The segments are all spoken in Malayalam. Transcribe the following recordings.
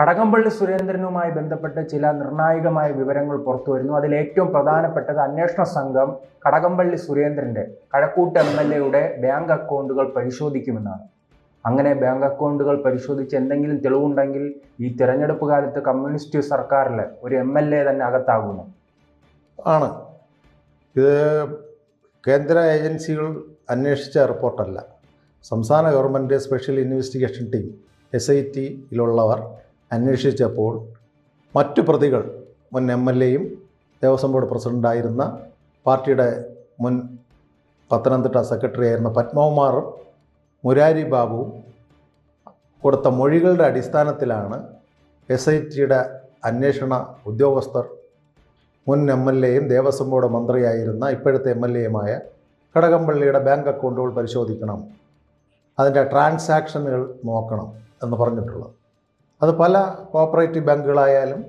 കടകംപള്ളി സുരേന്ദ്രനുമായി ബന്ധപ്പെട്ട് ചില നിർണായകമായ വിവരങ്ങൾ പുറത്തു വരുന്നു. അതിൽ ഏറ്റവും പ്രധാനപ്പെട്ടത് അന്വേഷണ സംഘം കടകംപള്ളി സുരേന്ദ്രന്റെ കഴക്കൂട്ട് എം എൽ എയുടെ ബാങ്ക് അക്കൗണ്ടുകൾ പരിശോധിക്കുമെന്നാണ്. അങ്ങനെ ബാങ്ക് അക്കൗണ്ടുകൾ പരിശോധിച്ച് എന്തെങ്കിലും തെളിവുണ്ടെങ്കിൽ ഈ തിരഞ്ഞെടുപ്പ് കാലത്ത് കമ്മ്യൂണിസ്റ്റ് സർക്കാരിലെ ഒരു എം എൽ എ തന്നെ അകത്താകുന്നു. ആണ്. ഇത് കേന്ദ്ര ഏജൻസികൾ അന്വേഷിച്ച റിപ്പോർട്ടല്ല. സംസ്ഥാന government special investigation team S I ടിയിലുള്ളവർ അന്വേഷിച്ചപ്പോൾ മറ്റു പ്രതികൾ മുൻ എം എൽ എയും ദേവസ്വം ബോർഡ് പ്രസിഡന്റായിരുന്ന പാർട്ടിയുടെ മുൻ പത്തനംതിട്ട സെക്രട്ടറി ആയിരുന്ന പത്മകുമാറും മുരാരി ബാബുവും കൊടുത്ത മൊഴികളുടെ അടിസ്ഥാനത്തിലാണ് എസ് ഐ ടിയുടെ അന്വേഷണ ഉദ്യോഗസ്ഥർ മുൻ എം എൽ എയും ദേവസ്വം ബോർഡ് മന്ത്രിയായിരുന്ന ഇപ്പോഴത്തെ എം എൽ എയുമായ കടകംപള്ളിയുടെ ബാങ്ക് അക്കൗണ്ടുകൾ പരിശോധിക്കണം. അതിന്റെ ട്രാൻസാക്ഷനുകൾ നോക്കണം എന്ന് പറഞ്ഞിട്ടുള്ളത്. അത് പല കോപ്പറേറ്റീവ് ബാങ്കുകളായാലും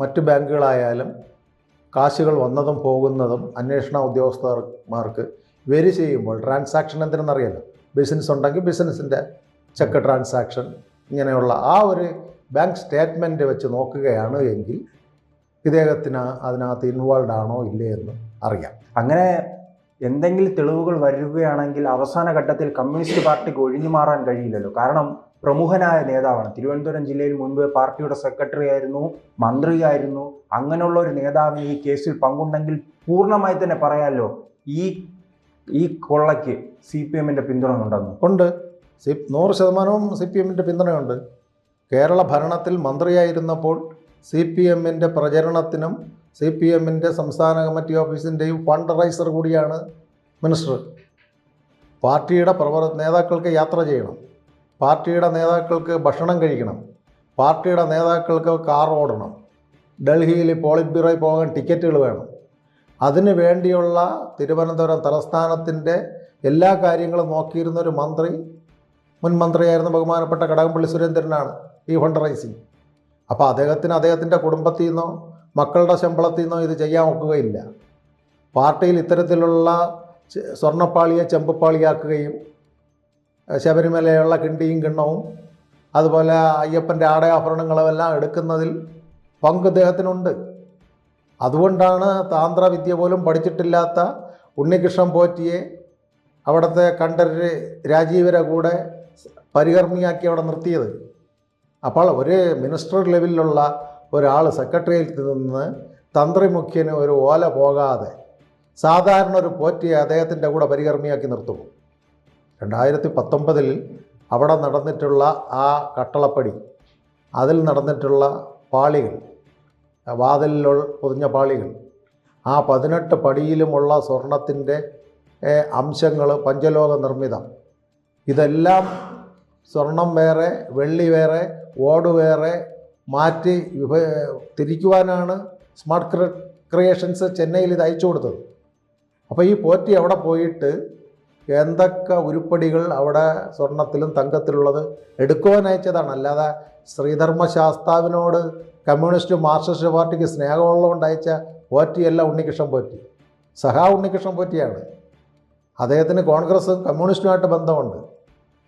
മറ്റു ബാങ്കുകളായാലും കാശുകൾ വന്നതും പോകുന്നതും അന്വേഷണ ഉദ്യോഗസ്ഥർമാർക്ക് വെരി ചെയ്യുമ്പോൾ ട്രാൻസാക്ഷൻ എന്തിനെന്നറിയാലോ? ബിസിനസ് ഉണ്ടെങ്കിൽ ബിസിനസ്സിന്റെ ചെക്ക് ട്രാൻസാക്ഷൻ ഇങ്ങനെയുള്ള ആ ഒരു ബാങ്ക് സ്റ്റേറ്റ്മെന്റ് വെച്ച് നോക്കുകയാണ് എങ്കിൽ ഇദ്ദേഹത്തിന് അതിനകത്ത് ഇൻവോൾവ് ആണോ ഇല്ലേ എന്ന് അറിയാം. അങ്ങനെ എന്തെങ്കിലും തെളിവുകൾ വരികയാണെങ്കിൽ അവസാന ഘട്ടത്തിൽ കമ്മ്യൂണിസ്റ്റ് പാർട്ടിക്ക് ഒഴിഞ്ഞു മാറാൻ കഴിയില്ലല്ലോ. കാരണം പ്രമുഖനായ നേതാവാണ്. തിരുവനന്തപുരം ജില്ലയിൽ മുൻപ് പാർട്ടിയുടെ സെക്രട്ടറി ആയിരുന്നു മന്ത്രിയായിരുന്നു. അങ്ങനെയുള്ള ഒരു നേതാവിന് ഈ കേസിൽ പങ്കുണ്ടെങ്കിൽ പൂർണമായി തന്നെ പറയാമല്ലോ ഈ ഈ കൊള്ളയ്ക്ക് സി പി എമ്മിന്റെ പിന്തുണ ഉണ്ടെന്ന് ഉണ്ട്. സി നൂറ് ശതമാനവും സി പി എമ്മിന്റെ പിന്തുണയുണ്ട്. കേരള ഭരണത്തിൽ മന്ത്രിയായിരുന്നപ്പോൾ സി പി എമ്മിന്റെ പ്രചരണത്തിനും സി പി എമ്മിന്റെ സംസ്ഥാന കമ്മിറ്റി ഓഫീസിന്റെയും ഫണ്ട് റൈസർ കൂടിയാണ് മിനിസ്റ്റർ. പാർട്ടിയുടെ പ്രവർ നേതാക്കൾക്ക് യാത്ര ചെയ്യണം. പാർട്ടിയുടെ നേതാക്കൾക്ക് ഭക്ഷണം കഴിക്കണം. പാർട്ടിയുടെ നേതാക്കൾക്ക് കാർ ഓടണം. ഡൽഹിയിൽ പോളിറ്റ് ബ്യൂറോയിൽ പോകാൻ ടിക്കറ്റുകൾ വേണം. അതിന് വേണ്ടിയുള്ള തിരുവനന്തപുരം തലസ്ഥാനത്തിന്റെ എല്ലാ കാര്യങ്ങളും നോക്കിയിരുന്ന ഒരു മന്ത്രി മുൻ മന്ത്രിയായിരുന്ന ബഹുമാനപ്പെട്ട കടകംപള്ളി സുരേന്ദ്രനാണ് ഈ ഫണ്ട് റൈസിങ് അപ്പോൾ അദ്ദേഹത്തിന് അദ്ദേഹത്തിന്റെ കുടുംബത്തിൽ നിന്നോ മക്കളുടെ ശമ്പളത്തിൽ നിന്നോ ഇത് ചെയ്യാൻ ഒക്കുകയില്ല. പാർട്ടിയിൽ ഇത്തരത്തിലുള്ള സ്വർണപ്പാളിയെ ചെമ്പപ്പാളിയാക്കുകയും ശബരിമലയുള്ള കിണ്ടിയും കിണ്ണവും അതുപോലെ അയ്യപ്പന്റെ ആടയാഭരണങ്ങളും എല്ലാം എടുക്കുന്നതിൽ പങ്ക് ഇദ്ദേഹത്തിനുണ്ട്. അതുകൊണ്ടാണ് താന്ത്രവിദ്യ പോലും പഠിച്ചിട്ടില്ലാത്ത ഉണ്ണികൃഷ്ണൻ പോറ്റിയെ അവിടുത്തെ കണ്ടര് രാജീവരെ കൂടെ പരികർമ്മിയാക്കി അവിടെ നിർത്തിയത്. അപ്പോൾ ഒരു മിനിസ്റ്റർ ലെവലിലുള്ള ഒരാൾ സെക്രട്ടറിയേറ്റിൽ നിന്ന് തന്ത്രിമുഖ്യന് ഒരു ഓല പോകാതെ സാധാരണ ഒരു പോറ്റിയെ അദ്ദേഹത്തിന്റെ കൂടെ പരികർമ്മിയാക്കി നിർത്തും രണ്ടായിരത്തി പത്തൊമ്പതിൽ അവിടെ നടന്നിട്ടുള്ള ആ കട്ടളപ്പടി അതിൽ നടന്നിട്ടുള്ള പാളികൾ വാതിലിൽ പൊതിഞ്ഞ പാളികൾ ആ പതിനെട്ട് പടിയിലുമുള്ള സ്വർണത്തിന്റെ അംശങ്ങൾ പഞ്ചലോക നിർമ്മിതം. ഇതെല്ലാം സ്വർണം വേറെ വെള്ളി വേറെ ഓട് വേറെ മാറ്റി വിഭ തിരിക്കുവാനാണ് സ്മാർട്ട് ക്ര ക്രിയേഷൻസ് ചെന്നൈയിൽ ഇത് അയച്ചു കൊടുത്തത്. അപ്പോൾ ഈ പോറ്റി അവിടെ പോയിട്ട് എന്തൊക്കെ ഉരുപ്പടികൾ അവിടെ സ്വർണത്തിലും തങ്കത്തിലുള്ളത് എടുക്കുവാൻ അയച്ചതാണ്. അല്ലാതെ ശ്രീധർമ്മ ശാസ്താവിനോട് കമ്മ്യൂണിസ്റ്റ് മാർക്സിസ്റ്റ് പാർട്ടിക്ക് സ്നേഹമുള്ളതുകൊണ്ട് അയച്ച പോറ്റിയല്ല ഉണ്ണികൃഷ്ണൻ പോറ്റി. സഹാ ഉണ്ണികൃഷ്ണൻ പോറ്റിയാണ്. അദ്ദേഹത്തിന് കോൺഗ്രസ്സും കമ്മ്യൂണിസ്റ്റുമായിട്ട് ബന്ധമുണ്ട്.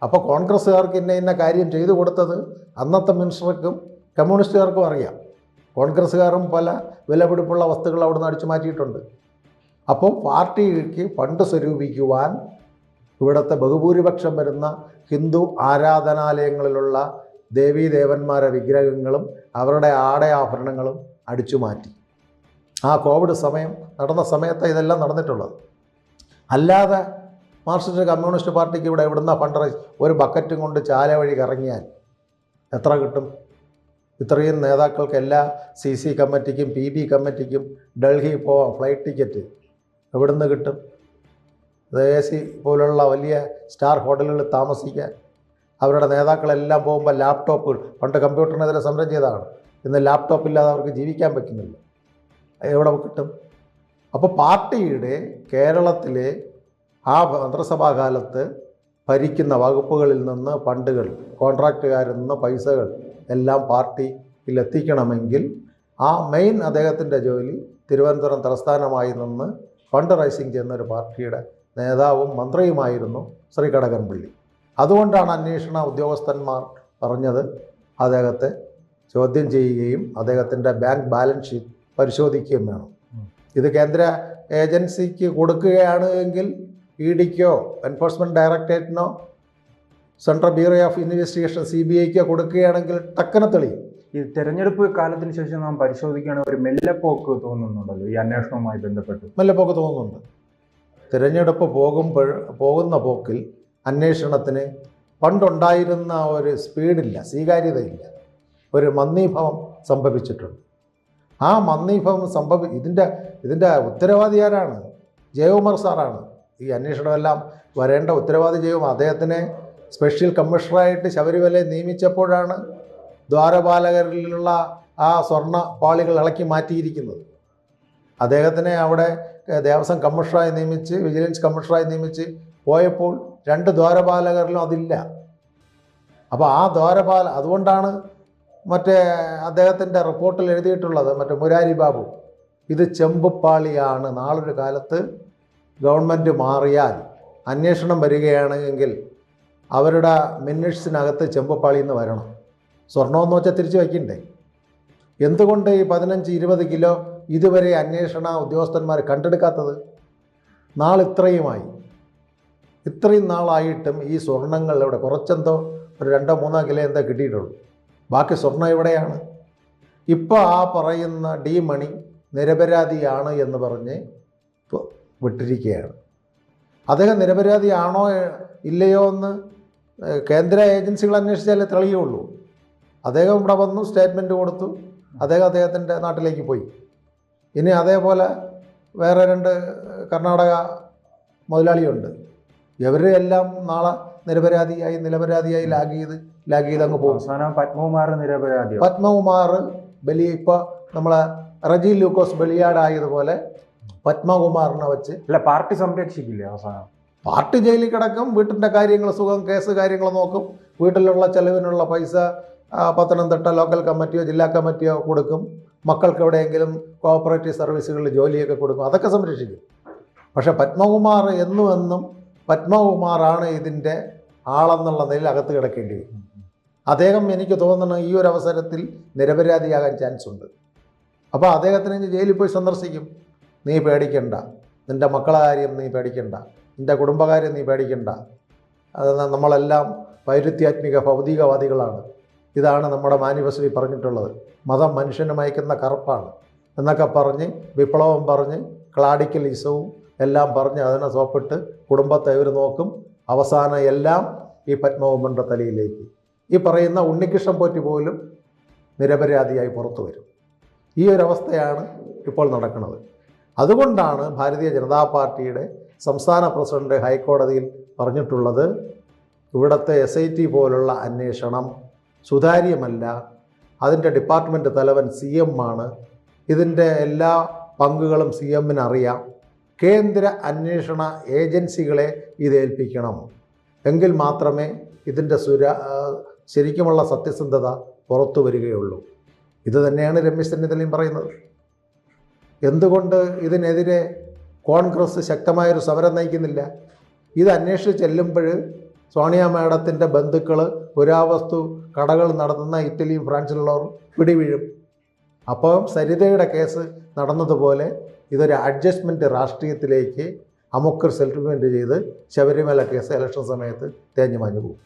അപ്പോൾ കോൺഗ്രസ്സുകാർക്ക് ഇന്ന ഇന്ന കാര്യം ചെയ്തു കൊടുത്തത് അന്നത്തെ മിനിസ്റ്റർക്കും കമ്മ്യൂണിസ്റ്റുകാർക്കും അറിയാം. കോൺഗ്രസ്സുകാരും പല വിലപിടിപ്പുള്ള വസ്തുക്കൾ അവിടെ നിന്ന് അടിച്ചു മാറ്റിയിട്ടുണ്ട്. അപ്പോൾ പാർട്ടിക്ക് ഫണ്ട് സ്വരൂപിക്കുവാൻ ഇവിടുത്തെ ബഹുഭൂരിപക്ഷം വരുന്ന ഹിന്ദു ആരാധനാലയങ്ങളിലുള്ള ദേവീദേവന്മാരെ വിഗ്രഹങ്ങളും അവരുടെ ആടയാഭരണങ്ങളും അടിച്ചു മാറ്റി. ആ കോവിഡ് സമയം നടന്ന സമയത്ത് ഇതെല്ലാം നടന്നിട്ടുള്ളത്. അല്ലാതെ മാർക്സിസ്റ്റ് കമ്മ്യൂണിസ്റ്റ് പാർട്ടിക്ക് ഇവിടെ ഇവിടുന്ന ഫണ്ട് ഒരു ബക്കറ്റും കൊണ്ട് ചാല വഴി കറങ്ങിയാൽ എത്ര കിട്ടും? ഇത്രയും നേതാക്കൾക്ക് എല്ലാ സി സി കമ്മിറ്റിക്കും പി ബി കമ്മിറ്റിക്കും ഡൽഹി പോവാം ഫ്ലൈറ്റ് ടിക്കറ്റ് എവിടുന്ന് കിട്ടും? എ സി പോലുള്ള വലിയ സ്റ്റാർ ഹോട്ടലുകളിൽ താമസിക്കാൻ. അവരുടെ നേതാക്കളെല്ലാം പോകുമ്പോൾ ലാപ്ടോപ്പുകൾ പണ്ട് കമ്പ്യൂട്ടറിനെതിരെ സമരം ചെയ്തതാണ്. ഇന്ന് ലാപ്ടോപ്പ് ഇല്ലാതെ അവർക്ക് ജീവിക്കാൻ പറ്റുന്നില്ല. എവിടെ കിട്ടും? അപ്പോൾ പാർട്ടിയുടെ കേരളത്തിലെ ആ മന്ത്രിസഭാ കാലത്ത് ഭരിക്കുന്ന വകുപ്പുകളിൽ നിന്ന് ഫണ്ടുകൾ കോൺട്രാക്റ്റുകാരിൽ നിന്ന് പൈസകൾ എല്ലാം പാർട്ടിയിൽ എത്തിക്കണമെങ്കിൽ ആ മെയിൻ അദ്ദേഹത്തിന്റെ ജോലി തിരുവനന്തപുരം തലസ്ഥാനമായി നിന്ന് ഫണ്ട് റൈസിങ് ചെയ്യുന്ന ഒരു പാർട്ടിയുടെ നേതാവും മന്ത്രിയുമായിരുന്നു ശ്രീ കടകംപള്ളി. അതുകൊണ്ടാണ് അന്വേഷണ ഉദ്യോഗസ്ഥന്മാർ പറഞ്ഞത് അദ്ദേഹത്തെ ചോദ്യം ചെയ്യുകയും അദ്ദേഹത്തിന്റെ ബാങ്ക് ബാലൻസ് ഷീറ്റ് പരിശോധിക്കുകയും വേണം. ഇത് കേന്ദ്ര ഏജൻസിക്ക് കൊടുക്കുകയാണ് എങ്കിൽ ഇ ഡിക്കോ enforcement ഡയറക്ടറേറ്റിനോ central bureau of investigation C B ഐക്ക് കൊടുക്കുകയാണെങ്കിൽ ടക്കന തെളി. ഈ തെരഞ്ഞെടുപ്പ് കാലത്തിന് ശേഷം നാം പരിശോധിക്കുകയാണെങ്കിൽ ഒരു മെല്ലെപ്പോക്ക് തോന്നുന്നുണ്ടല്ലോ ഈ അന്വേഷണവുമായി ബന്ധപ്പെട്ട്. മെല്ലെപ്പോക്ക് തോന്നുന്നുണ്ട്. തിരഞ്ഞെടുപ്പ് പോകുമ്പോൾ പോകുന്ന പോക്കിൽ അന്വേഷണത്തിന് പണ്ടുണ്ടായിരുന്ന ഒരു സ്പീഡില്ല സ്വീകാര്യതയില്ല. ഒരു മന്ദീഭവം സംഭവിച്ചിട്ടുണ്ട്. ആ മന്ദീഭവം സംഭവി ഇതിന്റെ ഇതിന്റെ ഉത്തരവാദി ആരാണ്? ജയകുമാർ സാറാണ്. ഈ അന്വേഷണമെല്ലാം വരേണ്ട ഉത്തരവാദി ജയകുമാർ അദ്ദേഹത്തിനെ സ്പെഷ്യൽ കമ്മീഷണറായിട്ട് ശബരിമലയെ നിയമിച്ചപ്പോഴാണ് ദ്വാരപാലകരിലുള്ള ആ സ്വർണ പാളികൾ ഇളക്കി മാറ്റിയിരിക്കുന്നത്. അദ്ദേഹത്തിനെ അവിടെ ദേവസ്വം കമ്മീഷണറായി നിയമിച്ച് വിജിലൻസ് കമ്മീഷണറായി നിയമിച്ച് പോയപ്പോൾ രണ്ട് ദ്വാരപാലകരിലും അതില്ല. അപ്പോൾ ആ ദ്വാരപാല അതുകൊണ്ടാണ് മറ്റേ അദ്ദേഹത്തിന്റെ റിപ്പോർട്ടിൽ എഴുതിയിട്ടുള്ളത് മറ്റേ മുരാരി ബാബു ഇത് ചെമ്പുപ്പാളിയാണ്. നാളൊരു കാലത്ത് ഗവൺമെന്റ് മാറിയാൽ അന്വേഷണം വരികയാണ് എങ്കിൽ അവരുടെ മിനിറ്റ്സിനകത്ത് ചെമ്പപ്പാളിയിൽ നിന്ന് വരണം. സ്വർണമെന്ന് വെച്ചാൽ തിരിച്ചു വയ്ക്കണ്ടേ? എന്തുകൊണ്ട് ഈ പതിനഞ്ച് ഇരുപത് കിലോ ഇതുവരെ അന്വേഷണ ഉദ്യോഗസ്ഥന്മാർ കണ്ടെടുക്കാത്തത്? നാളിത്രയുമായി ഇത്രയും നാളായിട്ടും ഈ സ്വർണങ്ങൾ ഇവിടെ കുറച്ചെന്തോ ഒരു രണ്ടോ മൂന്നോ കിലോ എന്തോ കിട്ടിയിട്ടുള്ളൂ. ബാക്കി സ്വർണം എവിടെയാണ്? ഇപ്പോൾ ആ പറയുന്ന ഡി മണി നിരപരാധിയാണ് എന്ന് പറഞ്ഞ് വിട്ടിരിക്കുകയാണ്. അദ്ദേഹം നിരപരാധിയാണോ ഇല്ലയോ എന്ന് കേന്ദ്ര ഏജൻസികൾ അന്വേഷിച്ചാലേ തെളിയുള്ളൂ. അദ്ദേഹം ഇവിടെ വന്നു സ്റ്റേറ്റ്മെന്റ് കൊടുത്തു. അദ്ദേഹം അദ്ദേഹത്തിന്റെ നാട്ടിലേക്ക് പോയി. ഇനി അതേപോലെ വേറെ രണ്ട് കർണാടക മുതലാളിയുണ്ട്. ഇവരെല്ലാം നാളെ നിരപരാധിയായി നിരപരാധിയായി ലാഗ് ചെയ്ത് ലാഗ് ചെയ്ത് അങ്ങ് പോകും. പത്മകുമാർ നിരപരാധി പത്മകുമാർ ബലി ഇപ്പോൾ നമ്മളെ റജി ലൂക്കോസ് ബലിയാടായതുപോലെ പത്മകുമാറിനെ വെച്ച് അല്ല പാർട്ടി സംരക്ഷിക്കില്ലേ അവസാനം? പാർട്ടി ജയിലിൽ കിടക്കും വീട്ടിന്റെ കാര്യങ്ങൾ സുഖം കേസ് കാര്യങ്ങൾ നോക്കും വീട്ടിലുള്ള ചെലവിനുള്ള പൈസ പത്തനംതിട്ട ലോക്കൽ കമ്മിറ്റിയോ ജില്ലാ കമ്മിറ്റിയോ കൊടുക്കും. മക്കൾക്ക് എവിടെയെങ്കിലും കോഓപ്പറേറ്റീവ് സർവീസുകളിൽ ജോലിയൊക്കെ കൊടുക്കും. അതൊക്കെ സംരക്ഷിക്കും. പക്ഷേ പത്മകുമാർ എന്നും എന്നും പത്മകുമാറാണ് ഇതിന്റെ ആളെന്നുള്ള നിലയിൽ അകത്ത് കിടക്കേണ്ടി വരും. അദ്ദേഹം എനിക്ക് തോന്നുന്നു ഈ ഒരു അവസരത്തിൽ നിരപരാധിയാകാൻ ചാൻസ് ഉണ്ട്. അപ്പോൾ അദ്ദേഹത്തിന് ജയിലിൽ പോയി സന്ദർശിക്കും. നീ പേടിക്കണ്ട. നിന്റെ മക്കളെ കാര്യം നീ പേടിക്കണ്ട. നിന്റെ കുടുംബകാര്യം നീ പേടിക്കണ്ട. അത് നമ്മളെല്ലാം വൈരുദ്ധ്യാത്മിക ഭൗതികവാദികളാണ്. ഇതാണ് നമ്മുടെ മാനിഫെസ്റ്റോയിൽ പറഞ്ഞിട്ടുള്ളത്. മതം മനുഷ്യന് മയക്കുന്ന കറുപ്പാണ്. എന്നൊക്കെ പറഞ്ഞ് വിപ്ലവം പറഞ്ഞ് ക്ലാഡിക്കൽ ഇസവും എല്ലാം പറഞ്ഞ് അതിനെ സോപ്പിട്ട് കുടുംബത്തെ ഇവർ നോക്കും. അവസാനം എല്ലാം ഈ പത്മകുമാറിന്റെ തലയിലേക്ക്. ഈ പറയുന്ന ഉണ്ണികൃഷ്ണൻ പോറ്റി പോലും നിരപരാധിയായി പുറത്തു വരും. ഈ ഒരു അവസ്ഥയാണ് ഇപ്പോൾ നടക്കുന്നത്. അതുകൊണ്ടാണ് ഭാരതീയ ജനതാ പാർട്ടിയുടെ സംസ്ഥാന പ്രസിഡന്റ് ഹൈക്കോടതിയിൽ പറഞ്ഞിട്ടുള്ളത് ഇവിടുത്തെ എസ് ഐ ടി പോലുള്ള അന്വേഷണം സുതാര്യമല്ല. അതിന്റെ ഡിപ്പാർട്ട്മെന്റ് തലവൻ സി എം ആണ്. ഇതിന്റെ എല്ലാ പങ്കുകളും സി എമ്മിന് അറിയാം. കേന്ദ്ര അന്വേഷണ ഏജൻസികളെ ഇത് ഏൽപ്പിക്കണം. എങ്കിൽ മാത്രമേ ഇതിന്റെ സുര ശരിക്കുമുള്ള സത്യസന്ധത പുറത്തു വരികയുള്ളൂ. ഇത് തന്നെയാണ് രമേശ് ചെന്നിത്തലയും പറയുന്നത്. എന്തുകൊണ്ട് ഇതിനെതിരെ കോൺഗ്രസ് ശക്തമായൊരു സമരം നയിക്കുന്നില്ല. ഇത് അന്വേഷിച്ച് ചെല്ലുമ്പോൾ സോണിയ മാഡത്തിന്റെ ബന്ധുക്കൾ പുരാവസ്തു കടകൾ നടത്തുന്ന ഇറ്റലിയും ഫ്രാൻസിലുള്ളവർ പിടിവീഴും. അപ്പം സരിതയുടെ കേസ് നടന്നതുപോലെ ഇതൊരു അഡ്ജസ്റ്റ്മെന്റ് രാഷ്ട്രീയത്തിലേക്ക് അമുക്കർ സെറ്റിൽമെന്റ് ചെയ്ത് ശബരിമല കേസ് ഇലക്ഷൻ സമയത്ത് തേഞ്ഞു മാഞ്ഞു പോകും.